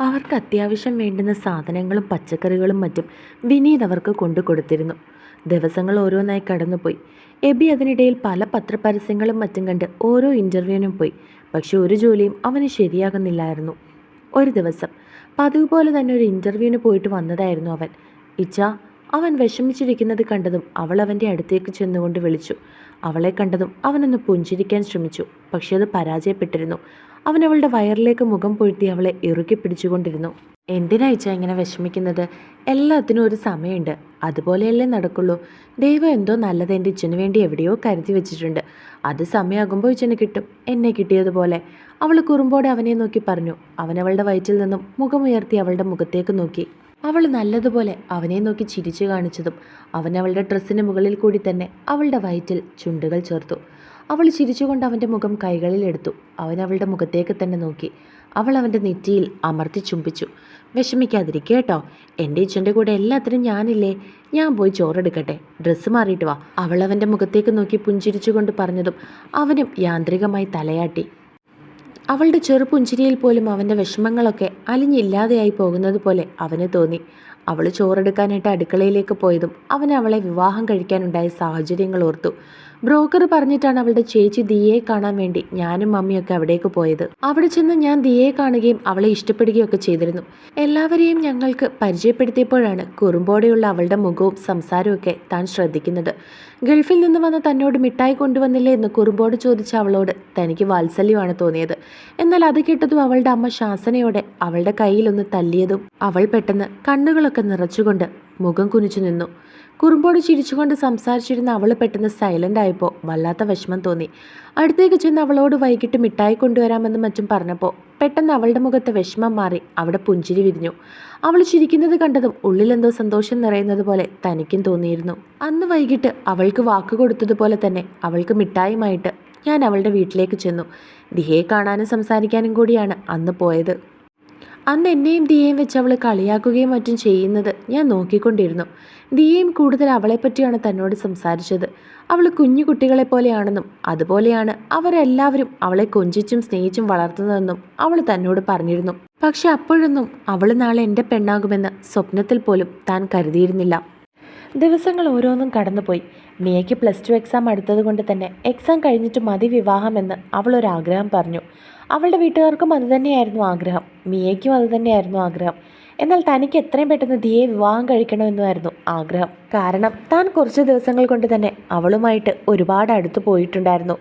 അവർക്ക് അത്യാവശ്യം വേണ്ടുന്ന സാധനങ്ങളും പച്ചക്കറികളും മറ്റും വിനീത് അവർക്ക് കൊണ്ടു കൊടുത്തിരുന്നു. ദിവസങ്ങൾ ഓരോന്നായി കടന്നുപോയി. എബി അതിനിടയിൽ പല പത്രപരസ്യങ്ങളും മറ്റും കണ്ട് ഓരോ ഇന്റർവ്യൂവിനും പോയി. പക്ഷെ ഒരു ജോലിയും അവന് ശരിയാകുന്നില്ലായിരുന്നു. ഒരു ദിവസം പതിവ് പോലെ തന്നെ ഒരു ഇന്റർവ്യൂവിന് പോയിട്ട് വന്നതായിരുന്നു അവൻ. ഇച്ച അവൻ വിഷമിച്ചിരിക്കുന്നത് കണ്ടതും അവൾ അവന്റെ അടുത്തേക്ക് ചെന്നുകൊണ്ട് വിളിച്ചു. അവളെ കണ്ടതും അവനൊന്ന് പുഞ്ചിരിക്കാൻ ശ്രമിച്ചു. പക്ഷെ അത് പരാജയപ്പെട്ടിരുന്നു. അവൻ അവളുടെ വയറിലേക്ക് മുഖം പൊഴുത്തി അവളെ ഇറുക്കി പിടിച്ചുകൊണ്ടിരുന്നു. എന്തിനാ ഇച്ച ഇങ്ങനെ വിഷമിക്കുന്നത്? എല്ലാത്തിനും ഒരു സമയമുണ്ട്. അതുപോലെയല്ലേ നടക്കുള്ളൂ. ദൈവം എന്തോ നല്ലത് എന്റെ ഇച്ചന് വേണ്ടി എവിടെയോ കരുതി വെച്ചിട്ടുണ്ട്. അത് സമയമാകുമ്പോൾ ഇച്ചന് കിട്ടും. എന്നെ കിട്ടിയതുപോലെ. അവൾ കുറുമ്പോടെ അവനെ നോക്കി പറഞ്ഞു. അവൻ അവളുടെ വയറ്റിൽ നിന്നും മുഖമുയർത്തി അവളുടെ മുഖത്തേക്ക് നോക്കി. അവൾ നല്ലതുപോലെ അവനെ നോക്കി ചിരിച്ചു കാണിച്ചതും അവൻ അവളുടെ ഡ്രസ്സിന് മുകളിൽ കൂടി തന്നെ അവളുടെ വയറ്റിൽ ചുണ്ടുകൾ ചേർത്തു. അവൾ ചിരിച്ചുകൊണ്ട് അവന്റെ മുഖം കൈകളിലെടുത്തു അവൻ അവളുടെ മുഖത്തേക്ക് തന്നെ നോക്കി. അവൾ അവന്റെ നെറ്റിയിൽ അമർത്തി ചുംബിച്ചു. വിഷമിക്കാതിരിക്കുക കേട്ടോ. എന്റെ ഇച്ചന്റെ കൂടെ എല്ലാത്തിനും ഞാനില്ലേ. ഞാൻ പോയി ചോറെടുക്കട്ടെ. ഡ്രസ്സ് മാറിയിട്ട് വാ. അവൾ അവന്റെ മുഖത്തേക്ക് നോക്കി പുഞ്ചിരിച്ചുകൊണ്ട് പറഞ്ഞതും അവനും യാന്ത്രികമായി തലയാട്ടി. അവളുടെ ചെറുപുഞ്ചിരിയിൽ പോലും അവന്റെ വിഷമങ്ങളൊക്കെ അലിഞ്ഞില്ലാതെയായി പോകുന്നത് പോലെ അവന് തോന്നി. അവൾ ചോറെടുക്കാനായിട്ട് അടുക്കളയിലേക്ക് പോയതും അവൻ അവളെ വിവാഹം കഴിക്കാനുണ്ടായ സാഹചര്യങ്ങൾ ഓർത്തു. ബ്രോക്കർ പറഞ്ഞിട്ടാണ് അവളുടെ ചേച്ചി ദിയെ കാണാൻ വേണ്ടി ഞാനും മമ്മിയൊക്കെ അവിടേക്ക് പോയത്. അവിടെ ചെന്ന് ഞാൻ ദിയെ കാണുകയും അവളെ ഇഷ്ടപ്പെടുകയൊക്കെ ചെയ്തിരുന്നു. എല്ലാവരെയും ഞങ്ങൾക്ക് പരിചയപ്പെടുത്തിയപ്പോഴാണ് കുറുമ്പോടെയുള്ള അവളുടെ മുഖവും സംസാരവും ഒക്കെ താൻ ശ്രദ്ധിക്കുന്നത്. ഗൾഫിൽ നിന്ന് വന്ന തന്നോട് മിഠായി കൊണ്ടുവന്നില്ലേ എന്ന് കുറുമ്പോട് ചോദിച്ച അവളോട് തനിക്ക് വാത്സല്യമാണ് തോന്നിയത്. എന്നാൽ അത് കേട്ടതും അവളുടെ അമ്മ ശാസനയോടെ അവളുടെ കയ്യിലൊന്ന് തല്ലിയതും അവൾ പെട്ടെന്ന് കണ്ണുകളൊക്കെ നിറച്ചുകൊണ്ട് മുഖം കുനിച്ചു നിന്നു. കുറുമ്പോട് ചിരിച്ചുകൊണ്ട് സംസാരിച്ചിരുന്ന അവൾ പെട്ടെന്ന് സൈലന്റ് ആയപ്പോൾ വല്ലാത്ത വിഷമം തോന്നി. അടുത്തേക്ക് ചെന്ന് അവളോട് വൈകിട്ട് മിഠായി കൊണ്ടുവരാമെന്നും മറ്റും പറഞ്ഞപ്പോൾ പെട്ടെന്ന് അവളുടെ മുഖത്തെ വിഷമം മാറി അവിടെ പുഞ്ചിരി വിരിഞ്ഞു. അവൾ ചിരിക്കുന്നത് കണ്ടതും ഉള്ളിലെന്തോ സന്തോഷം നിറയുന്നത് പോലെ തനിക്കും തോന്നിയിരുന്നു. അന്ന് വൈകിട്ട് അവൾക്ക് വാക്ക് കൊടുത്തതുപോലെ തന്നെ അവൾക്ക് മിഠായുമായിട്ട് ഞാൻ അവളുടെ വീട്ടിലേക്ക് ചെന്നു. ദിഹയെ കാണാനും സംസാരിക്കാനും കൂടിയാണ് അന്ന് പോയത്. അന്ന് എന്നെയും ദിയയും വെച്ച് അവൾ കളിയാക്കുകയും മറ്റും ചെയ്യുന്നത് ഞാൻ നോക്കിക്കൊണ്ടിരുന്നു. ദിയയും കൂടുതൽ അവളെപ്പറ്റിയാണ് തന്നോട് സംസാരിച്ചത്. അവൾ കുഞ്ഞു കുട്ടികളെ പോലെയാണെന്നും അതുപോലെയാണ് അവരെല്ലാവരും അവളെ കൊഞ്ചിച്ചും സ്നേഹിച്ചും വളർത്തുന്നതെന്നും അവൾ തന്നോട് പറഞ്ഞിരുന്നു. പക്ഷെ അപ്പോഴൊന്നും അവൾ നാളെ എന്റെ പെണ്ണാകുമെന്ന് സ്വപ്നത്തിൽ പോലും താൻ കരുതിയിരുന്നില്ല. ദിവസങ്ങൾ ഓരോന്നും കടന്നുപോയി. മിയയ്ക്ക് പ്ലസ് ടു എക്സാം അടുത്തതുകൊണ്ട് തന്നെ എക്സാം കഴിഞ്ഞിട്ട് മതി വിവാഹമെന്ന് ആഗ്രഹം പറഞ്ഞു. അവളുടെ വീട്ടുകാർക്കും അതുതന്നെയായിരുന്നു ആഗ്രഹം. മിയയ്ക്കും അതുതന്നെയായിരുന്നു ആഗ്രഹം. എന്നാൽ തനിക്ക് എത്രയും പെട്ടെന്ന് ദിയെ വിവാഹം കഴിക്കണമെന്നുമായിരുന്നു ആഗ്രഹം. കാരണം താൻ കുറച്ച് ദിവസങ്ങൾ കൊണ്ട് തന്നെ അവളുമായിട്ട് ഒരുപാട് അടുത്ത് പോയിട്ടുണ്ടായിരുന്നു.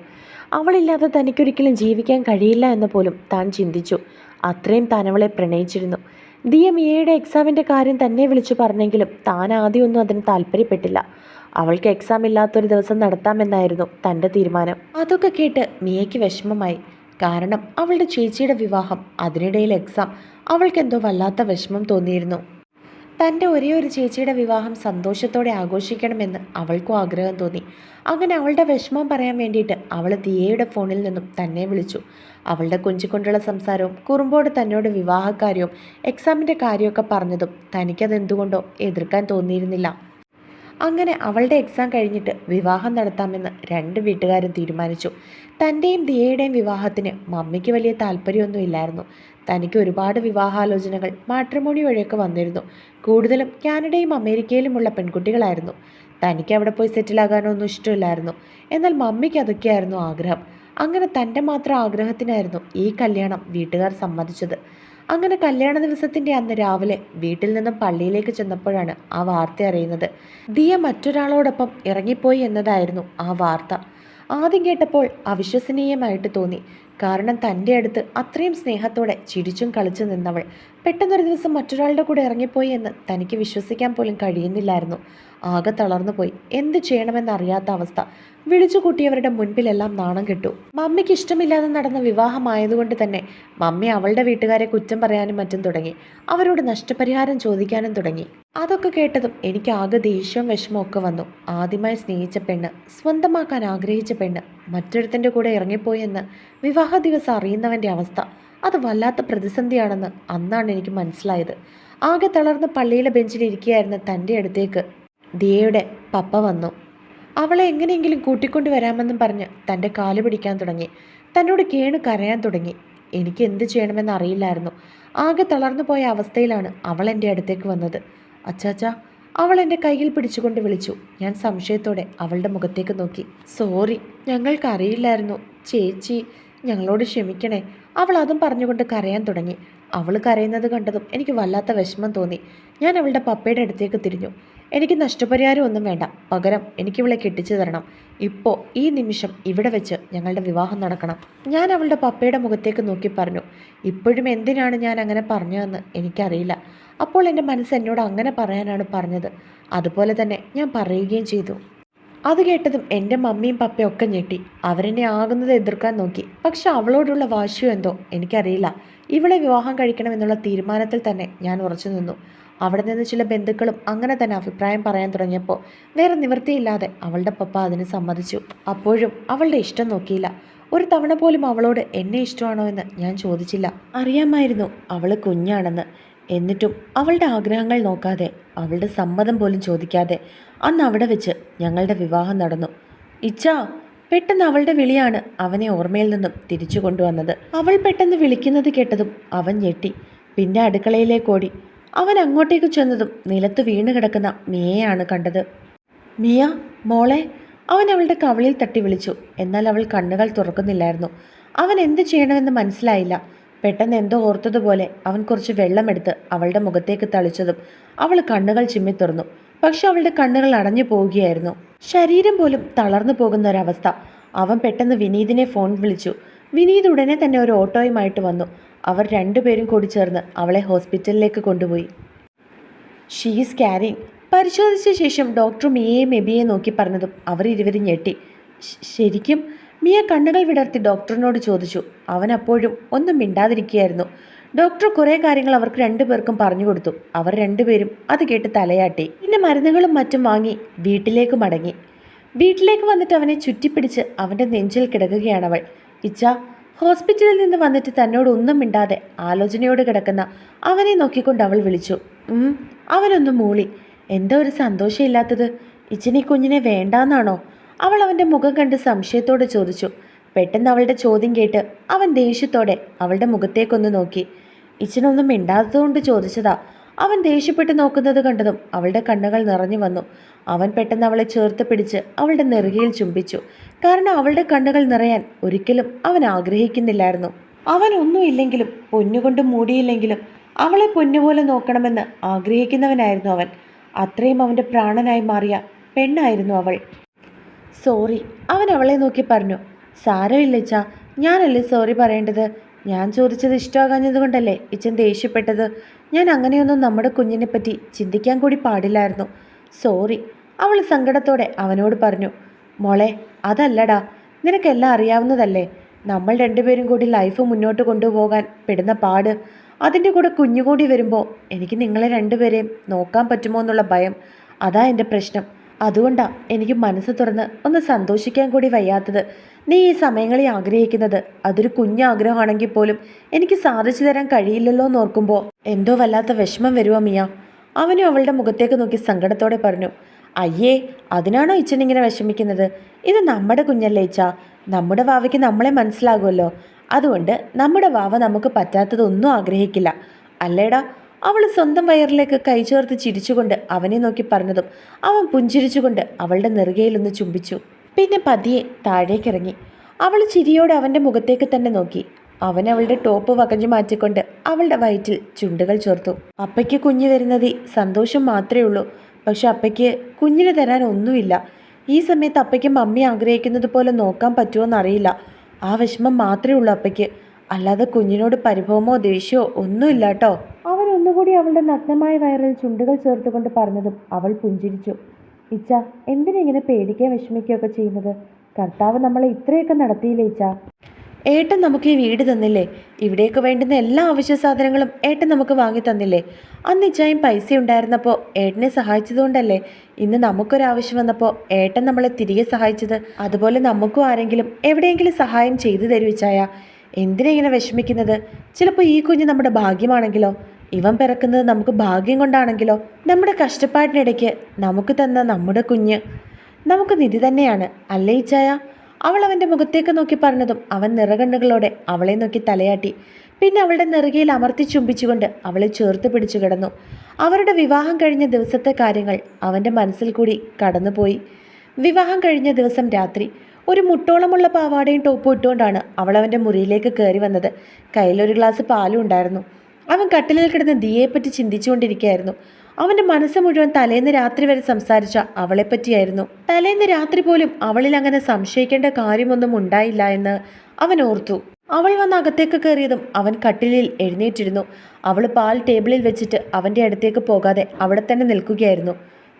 അവളില്ലാതെ തനിക്കൊരിക്കലും ജീവിക്കാൻ കഴിയില്ല എന്ന് പോലും താൻ ചിന്തിച്ചു. അത്രയും താൻ അവളെ പ്രണയിച്ചിരുന്നു. ദിയ മിയയുടെ എക്സാമിന്റെ കാര്യം തന്നെ വിളിച്ചു പറഞ്ഞെങ്കിലും താൻ ആദ്യമൊന്നും അതിന് താല്പര്യപ്പെട്ടില്ല. അവൾക്ക് എക്സാം ഇല്ലാത്തൊരു ദിവസം നടത്താമെന്നായിരുന്നു തന്റെ തീരുമാനം. അതൊക്കെ കേട്ട് മിയയ്ക്ക് വിഷമമായി. കാരണം അവളുടെ ചേച്ചിയുടെ വിവാഹം അതിനിടയിൽ എക്സാം അവൾക്കെന്തോ വല്ലാത്ത വിഷമം തോന്നിയിരുന്നു. തന്റെ ഒരേ ഒരു ചേച്ചിയുടെ വിവാഹം സന്തോഷത്തോടെ ആഘോഷിക്കണമെന്ന് അവൾക്കും ആഗ്രഹം തോന്നി. അങ്ങനെ അവളുടെ വിഷമം പറയാൻ വേണ്ടിയിട്ട് അവൾ ദിയയുടെ ഫോണിൽ നിന്നും തന്നെ വിളിച്ചു. അവളുടെ കൊഞ്ചിക്കൊണ്ടുള്ള സംസാരവും കുറുമ്പോട് തന്നോട് വിവാഹക്കാര്യവും എക്സാമിന്റെ കാര്യമൊക്കെ പറഞ്ഞതും തനിക്കതെന്തുകൊണ്ടോ എതിർക്കാൻ തോന്നിയിരുന്നില്ല. അങ്ങനെ അവളുടെ എക്സാം കഴിഞ്ഞിട്ട് വിവാഹം നടത്താമെന്ന് രണ്ട് വീട്ടുകാരും തീരുമാനിച്ചു. തന്റെയും ദിയയുടെയും വിവാഹത്തിന് മമ്മിക്ക് വലിയ താല്പര്യമൊന്നും ഇല്ലായിരുന്നു തനിക്ക് ഒരുപാട് വിവാഹാലോചനകൾ മാട്രിമോണി വഴിയൊക്കെ വന്നിരുന്നു. കൂടുതലും കാനഡയും അമേരിക്കയിലുമുള്ള പെൺകുട്ടികളായിരുന്നു. തനിക്ക് അവിടെ പോയി സെറ്റിലാകാനൊന്നും ഇഷ്ടമില്ലായിരുന്നു. എന്നാൽ മമ്മിക്ക് അതൊക്കെയായിരുന്നു ആഗ്രഹം. അങ്ങനെ തന്റെ മാത്രം ആഗ്രഹത്തിനായിരുന്നു ഈ കല്യാണം വീട്ടുകാർ സമ്മതിച്ചത്. അങ്ങനെ കല്യാണ ദിവസത്തിന്റെ അന്ന് രാവിലെ വീട്ടിൽ നിന്നും പള്ളിയിലേക്ക് ചെന്നപ്പോഴാണ് ആ വാർത്ത അറിയുന്നത്. ദിയ മറ്റൊരാളോടൊപ്പം ഇറങ്ങിപ്പോയി എന്നതായിരുന്നു ആ വാർത്ത. ആദ്യം കേട്ടപ്പോൾ അവിശ്വസനീയമായിട്ട് തോന്നി. കാരണം തന്റെ അടുത്ത് അത്രയും സ്നേഹത്തോടെ ചിരിച്ചും കളിച്ചു നിന്നവൾ പെട്ടെന്നൊരു ദിവസം മറ്റൊരാളുടെ കൂടെ ഇറങ്ങിപ്പോയി എന്ന് തനിക്ക് വിശ്വസിക്കാൻ പോലും കഴിയുന്നില്ലായിരുന്നു. ആകെ തളർന്നു പോയി എന്ത് ചെയ്യണമെന്നറിയാത്ത അവസ്ഥ. വിളിച്ചു കൂട്ടിയവരുടെ മുൻപിലെല്ലാം നാണം കെട്ടു. മമ്മിക്ക് ഇഷ്ടമില്ലാതെ നടന്ന വിവാഹമായതുകൊണ്ട് തന്നെ മമ്മി അവളുടെ വീട്ടുകാരെ കുറ്റം പറയാനും മറ്റും തുടങ്ങി. അവരോട് നഷ്ടപരിഹാരം ചോദിക്കാനും തുടങ്ങി. അതൊക്കെ കേട്ടതും എനിക്ക് ആകെ ദേഷ്യവും വിഷമവും ഒക്കെ വന്നു. ആദ്യമായി സ്നേഹിച്ച പെണ്ണ് സ്വന്തമാക്കാൻ ആഗ്രഹിച്ച പെണ്ണ് മറ്റൊരുത്തന്റെ കൂടെ ഇറങ്ങിപ്പോയെന്ന് വിവാഹ ദിവസം അറിയുന്നവന്റെ അവസ്ഥ. അത് വല്ലാത്ത പ്രതിസന്ധിയാണെന്ന് അന്നാണ് എനിക്ക് മനസ്സിലായത്. ആകെ തളർന്ന് പള്ളിയിലെ ബെഞ്ചിലിരിക്കുകയായിരുന്ന തന്റെ അടുത്തേക്ക് ദിയയുടെ പപ്പ വന്നു. അവളെ എങ്ങനെയെങ്കിലും കൂട്ടിക്കൊണ്ടു വരാമെന്നും പറഞ്ഞ് തന്റെ കാൽ പിടിക്കാൻ തുടങ്ങി. തന്നോട് കേണു കരയാൻ തുടങ്ങി. എനിക്ക് എന്ത് ചെയ്യണമെന്ന് അറിയില്ലായിരുന്നു. ആകെ തളർന്നു പോയ അവസ്ഥയിലാണ് അവൾ എന്റെ അടുത്തേക്ക് വന്നത്. അച്ചാച്ചാ അവൾ എന്റെ കയ്യിൽ പിടിച്ചുകൊണ്ട് വിളിച്ചു. ഞാൻ സംശയത്തോടെ അവളുടെ മുഖത്തേക്ക് നോക്കി. സോറി ഞങ്ങൾക്കറിയില്ലായിരുന്നു ചേച്ചി ഞങ്ങളോട് ക്ഷമിക്കണേ. അവൾ അതും പറഞ്ഞുകൊണ്ട് കരയാൻ തുടങ്ങി. അവൾ കരയുന്നത് കണ്ടതും എനിക്ക് വല്ലാത്ത വിഷമം തോന്നി. ഞാൻ അവളുടെ പപ്പയുടെ അടുത്തേക്ക് തിരിഞ്ഞു. എനിക്ക് നഷ്ടപരിഹാരം ഒന്നും വേണ്ട. പകരം എനിക്ക് ഇവളെ കെട്ടിച്ചു തരണം. ഇപ്പോൾ ഈ നിമിഷം ഇവിടെ വെച്ച് ഞങ്ങളുടെ വിവാഹം നടക്കണം. ഞാൻ അവളുടെ പപ്പയുടെ മുഖത്തേക്ക് നോക്കി പറഞ്ഞു ഇപ്പോഴും എന്തിനാണ് ഞാൻ അങ്ങനെ പറഞ്ഞതെന്ന് എനിക്കറിയില്ല. അപ്പോൾ എന്റെ മനസ്സ് എന്നോട് അങ്ങനെ പറയാനാണ് പറഞ്ഞത്. അതുപോലെ തന്നെ ഞാൻ പറയുകയും ചെയ്തു. അത് കേട്ടതും എന്റെ മമ്മിയും പപ്പയും ഒക്കെ ഞെട്ടി. അവരെന്നെ ആകുന്നത് എതിർക്കാൻ നോക്കി. പക്ഷെ അവളോടുള്ള വാശിയോ എന്തോ എനിക്കറിയില്ല. ഇവളെ വിവാഹം കഴിക്കണമെന്നുള്ള തീരുമാനത്തിൽ തന്നെ ഞാൻ ഉറച്ചു നിന്നു. അവിടെ നിന്ന് ചില ബന്ധുക്കളും അങ്ങനെ തന്നെ അഭിപ്രായം പറയാൻ തുടങ്ങിയപ്പോൾ വേറെ നിവൃത്തിയില്ലാതെ അവളുടെ പപ്പ അതിന് സമ്മതിച്ചു. അപ്പോഴും അവളുടെ ഇഷ്ടം നോക്കിയില്ല. ഒരു തവണ പോലും അവളോട് എന്നെ ഇഷ്ടമാണോ എന്ന് ഞാൻ ചോദിച്ചില്ല. അറിയാമായിരുന്നു അവൾ കുഞ്ഞാണെന്ന്. എന്നിട്ടും അവളുടെ ആഗ്രഹങ്ങൾ നോക്കാതെ അവളുടെ സമ്മതം പോലും ചോദിക്കാതെ അന്ന് അവിടെ വെച്ച് ഞങ്ങളുടെ വിവാഹം നടന്നു. ഇച്ഛ പെട്ടെന്ന് അവളുടെ വിളിയാണ് അവനെ ഓർമ്മയിൽ നിന്നും തിരിച്ചു കൊണ്ടുവന്നത്. അവൾ പെട്ടെന്ന് വിളിക്കുന്നത് കേട്ടതും അവൻ ഞെട്ടി. പിന്നെ അടുക്കളയിലേക്ക് ഓടി. അവൻ അങ്ങോട്ടേക്ക് ചെന്നതും നിലത്ത് വീണ് കിടക്കുന്ന മിയയാണ് കണ്ടത്. മിയ മോളെ അവൻ അവളുടെ കവളിൽ തട്ടി വിളിച്ചു. എന്നാൽ അവൾ കണ്ണുകൾ തുറക്കുന്നില്ലായിരുന്നു. അവൻ എന്ത് ചെയ്യണമെന്ന് മനസ്സിലായില്ല. പെട്ടെന്ന് എന്തോ ഓർത്തതുപോലെ അവൻ കുറച്ച് വെള്ളമെടുത്ത് അവളുടെ മുഖത്തേക്ക് തളിച്ചതും അവൾ കണ്ണുകൾ ചിമ്മി തുറന്നു. പക്ഷെ അവളുടെ കണ്ണുകൾ അടഞ്ഞു പോവുകയായിരുന്നു. ശരീരം പോലും തളർന്നു പോകുന്ന ഒരവസ്ഥ. അവൻ പെട്ടെന്ന് വിനീതിനെ ഫോൺ വിളിച്ചു. വിനീത് ഉടനെ തന്നെ ഒരു ഓട്ടോയുമായിട്ട് വന്നു. അവർ രണ്ടുപേരും കൂടി ചേർന്ന് അവളെ ഹോസ്പിറ്റലിലേക്ക് കൊണ്ടുപോയി. ഷീസ് ക്യാരിങ് പരിശോധിച്ച ശേഷം ഡോക്ടർ മിയയെ മെബിയെ നോക്കി പറഞ്ഞതും അവർ ഇരുവരും ഞെട്ടി. ശരിക്കും? മിയ കണ്ണുകൾ വിടർത്തി ഡോക്ടറിനോട് ചോദിച്ചു. അവൻ അപ്പോഴും ഒന്നും മിണ്ടാതിരിക്കുകയായിരുന്നു. ഡോക്ടർ കുറേ കാര്യങ്ങൾ അവർക്ക് രണ്ടുപേർക്കും പറഞ്ഞു കൊടുത്തു. അവർ രണ്ടുപേരും അത് കേട്ട് തലയാട്ടി. പിന്നെ മരുന്നുകളും മറ്റും വാങ്ങി വീട്ടിലേക്ക് മടങ്ങി. വീട്ടിലേക്ക് വന്നിട്ട് അവനെ ചുറ്റിപ്പിടിച്ച് അവന്റെ നെഞ്ചിൽ കിടക്കുകയാണവൾ ഇച്ച ഹോസ്പിറ്റലിൽ നിന്ന് വന്നിട്ട് തന്നോട് ഒന്നും മിണ്ടാതെ ആലോചനയോട് കിടക്കുന്ന അവനെ നോക്കിക്കൊണ്ട് അവൾ വിളിച്ചു. അവനൊന്നും മൂളി. എന്താ ഒരു സന്തോഷമില്ലാത്തത്. ഇച്ചിനി കുഞ്ഞിനെ വേണ്ടാന്നാണോ? അവൾ അവന്റെ മുഖം കണ്ട് സംശയത്തോടെ ചോദിച്ചു. പെട്ടെന്ന് അവളുടെ ചോദ്യം കേട്ട് അവൻ ദേഷ്യത്തോടെ അവളുടെ മുഖത്തേക്കൊന്ന് നോക്കി. ഇച്ചിനൊന്നും മിണ്ടാത്തതുകൊണ്ട് ചോദിച്ചതാ. അവൻ ദേഷ്യപ്പെട്ട് നോക്കുന്നത് കണ്ടതും അവളുടെ കണ്ണുകൾ നിറഞ്ഞു വന്നു. അവൻ പെട്ടെന്ന് അവളെ ചേർത്ത് പിടിച്ച് അവളുടെ നെറുകയിൽ ചുംബിച്ചു. കാരണം അവളുടെ കണ്ണുകൾ നിറയാൻ ഒരിക്കലും അവൻ ആഗ്രഹിക്കുന്നില്ലായിരുന്നു. അവൻ ഒന്നുമില്ലെങ്കിലും പൊന്നുകൊണ്ട് മൂടിയില്ലെങ്കിലും അവളെ പൊന്നുപോലെ നോക്കണമെന്ന് ആഗ്രഹിക്കുന്നവനായിരുന്നു അവൻ. അത്രയും അവന്റെ പ്രാണനായി മാറിയ പെണ്ണായിരുന്നു അവൾ. സോറി അവൻ അവളെ നോക്കി പറഞ്ഞു സാരമില്ല ഇച്ച ഞാനല്ലേ സോറി പറയേണ്ടത്? ഞാൻ ചോദിച്ചത് ഇഷ്ടമാകാഞ്ഞത് കൊണ്ടല്ലേ ഇച്ചൻ ദേഷ്യപ്പെട്ടത്. ഞാൻ അങ്ങനെയൊന്നും നമ്മുടെ കുഞ്ഞിനെ പറ്റി ചിന്തിക്കാൻ കൂടി പാടില്ലായിരുന്നു. സോറി അവൾ സങ്കടത്തോടെ അവനോട് പറഞ്ഞു മോളെ അതല്ലടാ നിനക്കെല്ലാം അറിയാവുന്നതല്ലേ? നമ്മൾ രണ്ടുപേരും കൂടി ലൈഫ് മുന്നോട്ട് കൊണ്ടുപോകാൻ പെടുന്ന പാട്. അതിന്റെ കൂടെ കുഞ്ഞുകൂടി വരുമ്പോൾ എനിക്ക് നിങ്ങളെ രണ്ടുപേരെയും നോക്കാൻ പറ്റുമോ എന്നുള്ള ഭയം. അതാ എന്റെ പ്രശ്നം. അതുകൊണ്ടാ എനിക്ക് മനസ്സ് തുറന്ന് ഒന്ന് സന്തോഷിക്കാൻ കൂടി വയ്യാത്തത്. നീ ഈ സമയങ്ങളിൽ ആഗ്രഹിക്കുന്നത് അതൊരു കുഞ്ഞാഗ്രഹമാണെങ്കിൽ പോലും എനിക്ക് സാധിച്ചു തരാൻ കഴിയില്ലല്ലോ എന്ന് ഓർക്കുമ്പോൾ എന്തോ വല്ലാത്ത വിഷമം വരുമോ മിയ. അവനും അവളുടെ മുഖത്തേക്ക് നോക്കി സങ്കടത്തോടെ പറഞ്ഞു അയ്യേ അതിനാണോ ഇച്ചനിങ്ങനെ വിഷമിക്കുന്നത്? ഇത് നമ്മുടെ കുഞ്ഞല്ലേ ഇച്ച? നമ്മുടെ വാവയ്ക്ക് നമ്മളെ മനസ്സിലാകുമല്ലോ. അതുകൊണ്ട് നമ്മുടെ വാവ നമുക്ക് പറ്റാത്തതൊന്നും ആഗ്രഹിക്കില്ല. അല്ലേടാ അവൾ സ്വന്തം വയറിലേക്ക് കൈ ചേർത്ത് ചിരിച്ചുകൊണ്ട് അവനെ നോക്കി പറഞ്ഞതും അവൻ പുഞ്ചിരിച്ചുകൊണ്ട് അവളുടെ നെറുകയിലൊന്ന് ചുംബിച്ചു. പിന്നെ പതിയെ താഴേക്കിറങ്ങി. അവൾ ചിരിയോടെ അവന്റെ മുഖത്തേക്ക് തന്നെ നോക്കി. അവൻ അവളുടെ ടോപ്പ് വകഞ്ഞു മാറ്റിക്കൊണ്ട് അവളുടെ വയറ്റിൽ ചുണ്ടുകൾ ചേർത്തു. അപ്പയ്ക്ക് കുഞ്ഞു വരുന്നതിൽ സന്തോഷം മാത്രമേ ഉള്ളൂ. പക്ഷെ അപ്പയ്ക്ക് കുഞ്ഞിന് തരാൻ ഒന്നുമില്ല. ഈ സമയത്ത് അപ്പയ്ക്ക് മമ്മി ആഗ്രഹിക്കുന്നത് പോലെ നോക്കാൻ പറ്റുമോയെന്നറിയില്ല ആ വിഷമം മാത്രമേ ഉള്ളൂ അപ്പയ്ക്ക്. അല്ലാതെ കുഞ്ഞിനോട് പരിഭവമോ ദേഷ്യമോ ഒന്നുമില്ല കേട്ടോ അവൻ ഒന്നുകൂടി അവളുടെ നഗ്നമായ വയറിൽ ചുണ്ടുകൾ ചേർത്തുകൊണ്ട് പറഞ്ഞതും അവൾ പുഞ്ചിരിച്ചു. ഇച്ച എന്തിനെ ഇങ്ങനെ പേടിക്കാൻ വിഷമിക്കുകയൊക്കെ ചെയ്യുന്നത്? കർത്താവ് നമ്മളെ ഇത്രയൊക്കെ നടത്തിയില്ലേ ഇച്ച? ഏട്ടൻ നമുക്ക് ഈ വീട് തന്നില്ലേ? ഇവിടേക്ക് വേണ്ടുന്ന എല്ലാ അവശ്യ സാധനങ്ങളും ഏട്ടൻ നമുക്ക് വാങ്ങി തന്നില്ലേ? അന്ന് ഇച്ചായും പൈസ ഉണ്ടായിരുന്നപ്പോൾ ഏട്ടനെ സഹായിച്ചതുകൊണ്ടല്ലേ? ഇന്ന് നമുക്കൊരാവശ്യം വന്നപ്പോൾ ഏട്ടൻ നമ്മളെ തിരികെ സഹായിച്ചത്. അതുപോലെ നമുക്കും ആരെങ്കിലും എവിടെയെങ്കിലും സഹായം ചെയ്തു തരൂ ഇച്ചായ. എന്തിനാ വിഷമിക്കുന്നത്? ചിലപ്പോൾ ഈ കുഞ്ഞ് നമ്മുടെ ഭാഗ്യമാണെങ്കിലോ? ഇവൻ പിറക്കുന്നത് നമുക്ക് ഭാഗ്യം കൊണ്ടാണെങ്കിലോ? നമ്മുടെ കഷ്ടപ്പാടിനിടയ്ക്ക് നമുക്ക് തന്ന നമ്മുടെ കുഞ്ഞ്. നമുക്ക് നിധി തന്നെയാണ്. അല്ലേ ഇച്ചായ? അവൾ അവന്റെ മുഖത്തേക്ക് നോക്കി പറഞ്ഞതും അവൻ നിറകണ്ണുകളോടെ അവളെ നോക്കി തലയാട്ടി. പിന്നെ അവളുടെ നെറുകയിൽ അമർത്തി ചുംബിച്ചുകൊണ്ട് അവളെ ചേർത്ത് പിടിച്ചു കിടന്നു. അവരുടെ വിവാഹം കഴിഞ്ഞ ദിവസത്തെ കാര്യങ്ങൾ അവന്റെ മനസ്സിൽ കൂടി കടന്നുപോയി. വിവാഹം കഴിഞ്ഞ ദിവസം രാത്രി ഒരു മുട്ടോളമുള്ള പാവാടയും ടോപ്പും ഇട്ടുകൊണ്ടാണ് അവൾ അവന്റെ മുറിയിലേക്ക് കയറി വന്നത്. കയ്യിലൊരു ഗ്ലാസ് പാലും ഉണ്ടായിരുന്നു. അവൻ കട്ടിലിൽ കിടന്ന് ദിയെപ്പറ്റി ചിന്തിച്ചുകൊണ്ടിരിക്കുകയായിരുന്നു. അവന്റെ മനസ്സ് മുഴുവൻ തലേന്ന് രാത്രി വരെ സംസാരിച്ച അവളെപ്പറ്റിയായിരുന്നു. തലേന്ന് രാത്രി പോലും അവളിൽ അങ്ങനെ സംശയിക്കേണ്ട കാര്യമൊന്നും ഉണ്ടായില്ല എന്ന് അവൻ ഓർത്തു. അവൾ വന്ന് അകത്തേക്ക് കയറിയതും അവൻ കട്ടിലിൽ എഴുന്നേറ്റിരുന്നു. അവൾ പാൽ ടേബിളിൽ വെച്ചിട്ട് അവന്റെ അടുത്തേക്ക് പോകാതെ അവിടെ തന്നെ നിൽക്കുകയായിരുന്നു.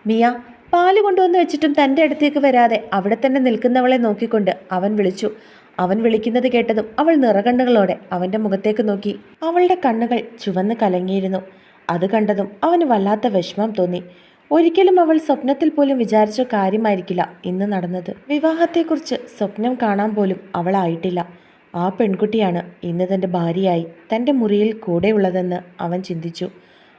മിയ പാൽ കൊണ്ടുവന്ന് വെച്ചിട്ടും തന്റെ അടുത്തേക്ക് വരാതെ അവിടെ തന്നെ നിൽക്കുന്നവളെ നോക്കിക്കൊണ്ട് അവൻ വിളിച്ചു. അവൻ വിളിക്കുന്നത് കേട്ടതും അവൾ നിറകണ്ണുകളോടെ അവന്റെ മുഖത്തേക്ക് നോക്കി. അവളുടെ കണ്ണുകൾ ചുവന്ന് കലങ്ങിയിരുന്നു. അത് കണ്ടതും അവന് വല്ലാത്ത വിഷമം തോന്നി. ഒരിക്കലും അവൾ സ്വപ്നത്തിൽ പോലും വിചാരിച്ച കാര്യമായിരിക്കില്ല ഇന്ന് നടന്നത്. വിവാഹത്തെക്കുറിച്ച് സ്വപ്നം കാണാൻ പോലും അവളായിട്ടില്ല ആ പെൺകുട്ടിയാണ് ഇന്ന് തന്റെ ഭാര്യയായി തന്റെ മുറിയിൽ കൂടെയുള്ളതെന്ന് അവൻ ചിന്തിച്ചു.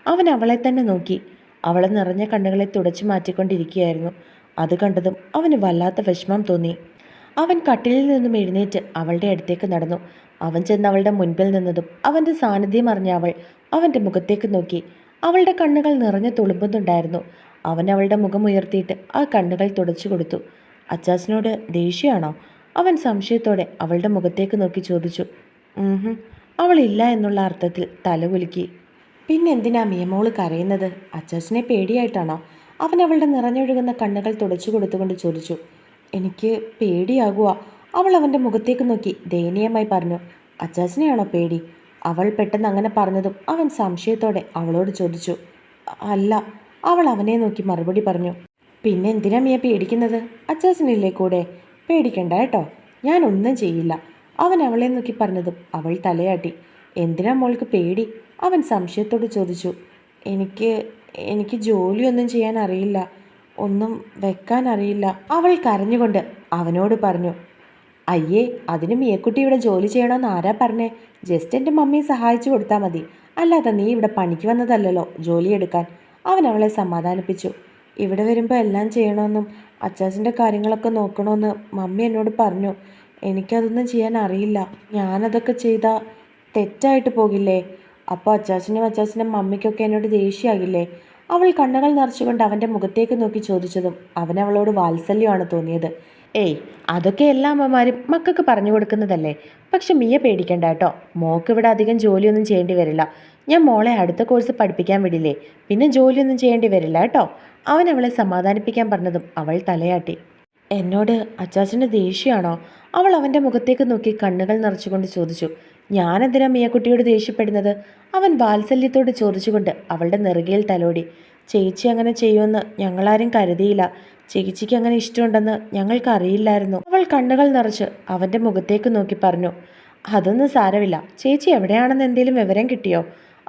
അവൻ അവളെ തന്നെ നോക്കി. അവളെ നിറഞ്ഞ കണ്ണുകളെ തുടച്ചു മാറ്റിക്കൊണ്ടിരിക്കുകയായിരുന്നു. അത് കണ്ടതും അവന് വല്ലാത്ത വിഷമം തോന്നി. അവൻ കട്ടിലിൽ നിന്നും എഴുന്നേറ്റ് അവളുടെ അടുത്തേക്ക് നടന്നു. അവൻ ചെന്ന് അവളുടെ മുൻപിൽ നിന്നതും അവന്റെ സാന്നിധ്യം അറിഞ്ഞ അവൾ അവന്റെ മുഖത്തേക്ക് നോക്കി. അവളുടെ കണ്ണുകൾ നിറഞ്ഞു തുളുമ്പുന്നുണ്ടായിരുന്നു. അവൻ അവളുടെ മുഖം ഉയർത്തിയിട്ട് ആ കണ്ണുകൾ തുടച്ചു കൊടുത്തു. അച്ചാച്ചനോട് ദേഷ്യമാണോ? അവൻ സംശയത്തോടെ അവളുടെ മുഖത്തേക്ക് നോക്കി ചോദിച്ചു. അവളില്ല എന്നുള്ള അർത്ഥത്തിൽ തല തലകുലുക്കി പിന്നെന്തിനാ മിയമോൾ കരയുന്നത്? അച്ചാച്ചനെ പേടിയായിട്ടാണോ? അവൻ അവളുടെ നിറഞ്ഞൊഴുകുന്ന കണ്ണുകൾ തുടച്ചു കൊടുത്തുകൊണ്ട് ചോദിച്ചു. എനിക്ക് പേടിയാകുക അവൾ അവന്റെ മുഖത്തേക്ക് നോക്കി ദയനീയമായി പറഞ്ഞു അച്ചാച്ചനെയാണോ പേടി? അവൾ പെട്ടെന്ന് അങ്ങനെ പറഞ്ഞതും അവൻ സംശയത്തോടെ അവളോട് ചോദിച്ചു അല്ല അവൾ അവനെ നോക്കി മറുപടി പറഞ്ഞു പിന്നെ എന്തിനാ മിയ പേടിക്കുന്നത്? അച്ചാച്ചനില്ലേ കൂടെ? പേടിക്കണ്ട കേട്ടോ ഞാൻ ഒന്നും ചെയ്യില്ല. അവൻ അവളെ നോക്കി പറഞ്ഞതും അവൾ തലയാട്ടി എന്തിനാ മോൾക്ക് പേടി? അവൻ സംശയത്തോട് ചോദിച്ചു എനിക്ക് എനിക്ക് ജോലിയൊന്നും ചെയ്യാൻ അറിയില്ല ഒന്നും വെക്കാൻ അറിയില്ല. അവൾ കരഞ്ഞുകൊണ്ട് അവനോട് പറഞ്ഞു അയ്യേ അതിന് മിയക്കുട്ടി ഇവിടെ ജോലി ചെയ്യണമെന്ന് ആരാ പറഞ്ഞേ? ജസ്റ്റ് എന്റെ മമ്മിയെ സഹായിച്ചു കൊടുത്താൽ മതി. അല്ലാതെ നീ ഇവിടെ പണിക്ക് വന്നതല്ലല്ലോ ജോലിയെടുക്കാൻ അവൻ അവളെ സമാധാനിപ്പിച്ചു. ഇവിടെ വരുമ്പോൾ എല്ലാം ചെയ്യണമെന്നും അച്ചാച്ചന്റെ കാര്യങ്ങളൊക്കെ നോക്കണമെന്ന് മമ്മി എന്നോട് പറഞ്ഞു. എനിക്കതൊന്നും ചെയ്യാൻ അറിയില്ല. ഞാനതൊക്കെ ചെയ്താൽ തെറ്റായിട്ട് പോകില്ലേ? അപ്പോൾ അച്ചാച്ചനും അച്ചാച്ചനും മമ്മിക്കൊക്കെ എന്നോട് ദേഷ്യമാകില്ലേ? അവൾ കണ്ണുകൾ നിറച്ചുകൊണ്ട് അവന്റെ മുഖത്തേക്ക് നോക്കി ചോദിച്ചതും അവനവളോട് വാത്സല്യമാണ് തോന്നിയത്. ഏയ് അതൊക്കെ എല്ലാ അമ്മമാരും മക്കൾക്ക് പറഞ്ഞു കൊടുക്കുന്നതല്ലേ? പക്ഷെ മിയ പേടിക്കണ്ട കേട്ടോ. മോക്ക് ഇവിടെ അധികം ജോലിയൊന്നും ചെയ്യേണ്ടി വരില്ല. ഞാൻ മോളെ അടുത്ത കോഴ്സ് പഠിപ്പിക്കാൻ വിടില്ലേ? പിന്നെ ജോലിയൊന്നും ചെയ്യേണ്ടി വരില്ല കേട്ടോ. അവൻ അവളെ സമാധാനിപ്പിക്കാൻ പറഞ്ഞതും അവൾ തലയാട്ടി. എന്നോട് അച്ചാച്ചന്റെ ദേഷ്യമാണോ? അവൾ അവന്റെ മുഖത്തേക്ക് നോക്കി കണ്ണുകൾ നിറച്ചുകൊണ്ട് ചോദിച്ചു. ഞാനെന്തിനാ മിയക്കുട്ടിയോട് ദേഷ്യപ്പെടുന്നത്? അവൻ വാത്സല്യത്തോട് ചോദിച്ചുകൊണ്ട് അവളുടെ നെറുകയിൽ തലോടി. ചേച്ചി അങ്ങനെ ചെയ്യുമെന്ന് ഞങ്ങളാരും കരുതിയില്ല. ചേച്ചിക്ക് അങ്ങനെ ഇഷ്ടമുണ്ടെന്ന് ഞങ്ങൾക്കറിയില്ലായിരുന്നു അവൾ കണ്ണുകൾ നിറച്ച് അവന്റെ മുഖത്തേക്ക് നോക്കി പറഞ്ഞു അതൊന്നും സാരമില്ല. ചേച്ചി എവിടെയാണെന്ന് എന്തെങ്കിലും വിവരം കിട്ടിയോ?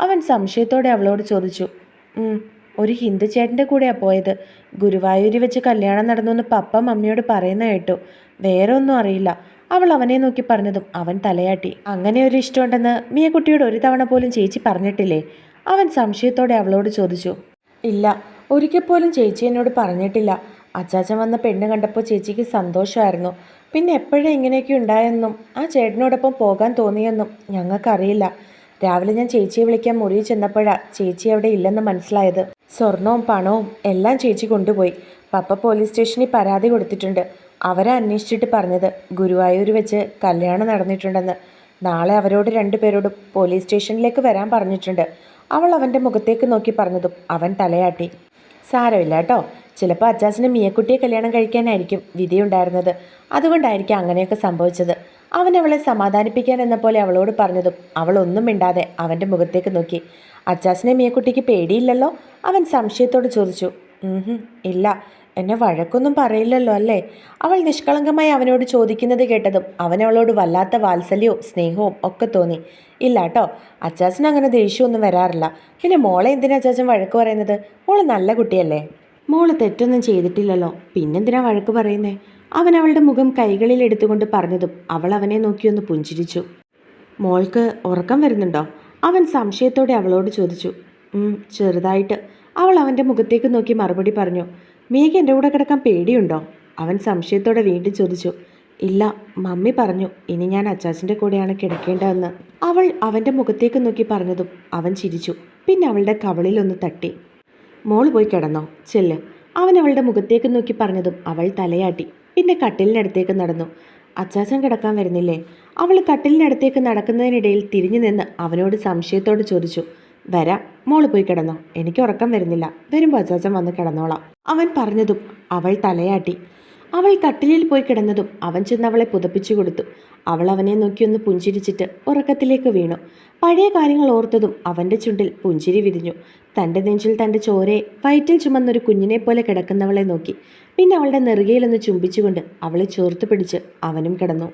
അവൻ സംശയത്തോടെ അവളോട് ചോദിച്ചു ഒരു ഹിന്ദു ചേട്ടന്റെ കൂടെയാണ് പോയത്. ഗുരുവായൂരി വെച്ച് കല്യാണം നടന്നു എന്ന് പപ്പ മമ്മിയോട് പറയുന്ന കേട്ടു. വേറെ ഒന്നും അറിയില്ല. അവൾ അവനെ നോക്കി പറഞ്ഞതും അവൻ തലയാട്ടി അങ്ങനെ ഒരു ഇഷ്ടമുണ്ടെന്ന് മിയക്കുട്ടിയോട് ഒരു തവണ പോലും ചേച്ചി പറഞ്ഞിട്ടില്ലേ? അവൻ സംശയത്തോടെ അവളോട് ചോദിച്ചു ഇല്ല. ഒരിക്കൽ പോലും ചേച്ചി എന്നോട് പറഞ്ഞിട്ടില്ല. അച്ചാച്ചൻ വന്ന പെണ്ണ് കണ്ടപ്പോൾ ചേച്ചിക്ക് സന്തോഷമായിരുന്നു. പിന്നെ എപ്പോഴും ഇങ്ങനെയൊക്കെ ഉണ്ടായെന്നും ആ ചേട്ടനോടൊപ്പം പോകാൻ തോന്നിയെന്നും ഞങ്ങൾക്കറിയില്ല. രാവിലെ ഞാൻ ചേച്ചിയെ വിളിക്കാൻ മുറിയിൽ ചെന്നപ്പോഴാണ് ചേച്ചി അവിടെ ഇല്ലെന്ന് മനസ്സിലായത്. സ്വർണവും പണവും എല്ലാം ചേച്ചി കൊണ്ടുപോയി. പപ്പ പോലീസ് സ്റ്റേഷനിൽ പരാതി കൊടുത്തിട്ടുണ്ട്. അവരെ അന്വേഷിച്ചിട്ട് പറഞ്ഞത്. ഗുരുവായൂർ വെച്ച് കല്യാണം നടന്നിട്ടുണ്ടെന്ന്. നാളെ അവരോട് രണ്ടുപേരോടും പോലീസ് സ്റ്റേഷനിലേക്ക് വരാൻ പറഞ്ഞിട്ടുണ്ട്. അവൾ അവന്റെ മുഖത്തേക്ക് നോക്കി പറഞ്ഞതും അവൻ തലയാട്ടി. സാരമില്ല കേട്ടോ. ചിലപ്പോൾ അച്ചാച്ചന് മിയക്കുട്ടിയെ കല്യാണം കഴിക്കാനായിരിക്കും വിധിയുണ്ടായിരുന്നത്. അതുകൊണ്ടായിരിക്കും അങ്ങനെയൊക്കെ സംഭവിച്ചത്. അവൻ അവളെ സമാധാനിപ്പിക്കാൻ എന്ന പോലെ അവളോട് പറഞ്ഞതും അവൾ ഒന്നും മിണ്ടാതെ അവന്റെ മുഖത്തേക്ക് നോക്കി. അച്ചാച്ചനെ മിയക്കുട്ടിക്ക് പേടിയില്ലല്ലോ? അവൻ സംശയത്തോട് ചോദിച്ചു. ഇല്ല. എന്നെ വഴക്കൊന്നും പറയില്ലല്ലോ അല്ലേ? അവൾ നിഷ്കളങ്കമായി അവനോട് ചോദിക്കുന്നത് കേട്ടതും അവനവളോട് വല്ലാത്ത വാത്സല്യവും സ്നേഹവും ഒക്കെ തോന്നി. ഇല്ല കേട്ടോ അച്ചാച്ചന് അങ്ങനെ ദേഷ്യമൊന്നും വരാറില്ല. പിന്നെ മോളെ എന്തിനാ അച്ചാച്ചൻ വഴക്ക് പറയുന്നത്? മോൾ നല്ല കുട്ടിയല്ലേ? മോൾ തെറ്റൊന്നും ചെയ്തിട്ടില്ലല്ലോ. പിന്നെന്തിനാ വഴക്ക് പറയുന്നേ? അവൻ അവളുടെ മുഖം കൈകളിൽ എടുത്തുകൊണ്ട് പറഞ്ഞതും അവൾ അവനെ നോക്കിയൊന്ന് പുഞ്ചിരിച്ചു. മോൾക്ക് ഉറക്കം വരുന്നുണ്ടോ? അവൻ സംശയത്തോടെ അവളോട് ചോദിച്ചു. ചെറുതായിട്ട്. അവൾ അവന്റെ മുഖത്തേക്ക് നോക്കി മറുപടി പറഞ്ഞു. മീക്ക് എന്റെ കൂടെ കിടക്കാൻ പേടിയുണ്ടോ? അവൻ സംശയത്തോടെ വീണ്ടും ചോദിച്ചു. ഇല്ല മമ്മി പറഞ്ഞു ഇനി ഞാൻ അച്ചാച്ചന്റെ കൂടെയാണ് കിടക്കേണ്ടതെന്ന്. അവൾ അവന്റെ മുഖത്തേക്ക് നോക്കി പറഞ്ഞതും അവൻ ചിരിച്ചു. പിന്നെ അവളുടെ കവളിലൊന്ന് തട്ടി. മോൾ പോയി കിടന്നോ? ചെല്ല്. അവൻ അവളുടെ മുഖത്തേക്ക് നോക്കി പറഞ്ഞതും അവൾ തലയാട്ടി. പിന്നെ കട്ടിലിനടുത്തേക്ക് നടന്നു. അച്ചാച്ചൻ കിടക്കാൻ വരുന്നില്ലേ? അവൾ കട്ടിലിനടുത്തേക്ക് നടക്കുന്നതിനിടയിൽ തിരിഞ്ഞു നിന്ന് അവനോട് സംശയത്തോട് ചോദിച്ചു. വരാം. മോൾ പോയി കിടന്നോ. എനിക്ക് ഉറക്കം വരുന്നില്ല. വരുമ്പോൾ അച്ചാച്ചൻ വന്ന് കിടന്നോളാം. അവൻ പറഞ്ഞതും അവൾ തലയാട്ടി. അവൾ കട്ടിലിൽ പോയി കിടന്നതും അവൻ ചെന്ന് അവളെ പുതപ്പിച്ചു കൊടുത്തു. അവൾ അവനെ നോക്കിയൊന്ന് പുഞ്ചിരിച്ചിട്ട് ഉറക്കത്തിലേക്ക് വീണു. പഴയ കാര്യങ്ങൾ ഓർത്തതും അവന്റെ ചുണ്ടിൽ പുഞ്ചിരി വിരിഞ്ഞു. തന്റെ നെഞ്ചിൽ തന്റെ ചോരയെ വയറ്റിൽ ചുമന്നൊരു കുഞ്ഞിനെ പോലെ കിടക്കുന്നവളെ നോക്കി. പിന്നെ അവളുടെ നെറുകയിലൊന്ന് ചുംബിച്ചുകൊണ്ട് അവളെ ചേർത്ത് പിടിച്ച് അവനും കിടന്നു.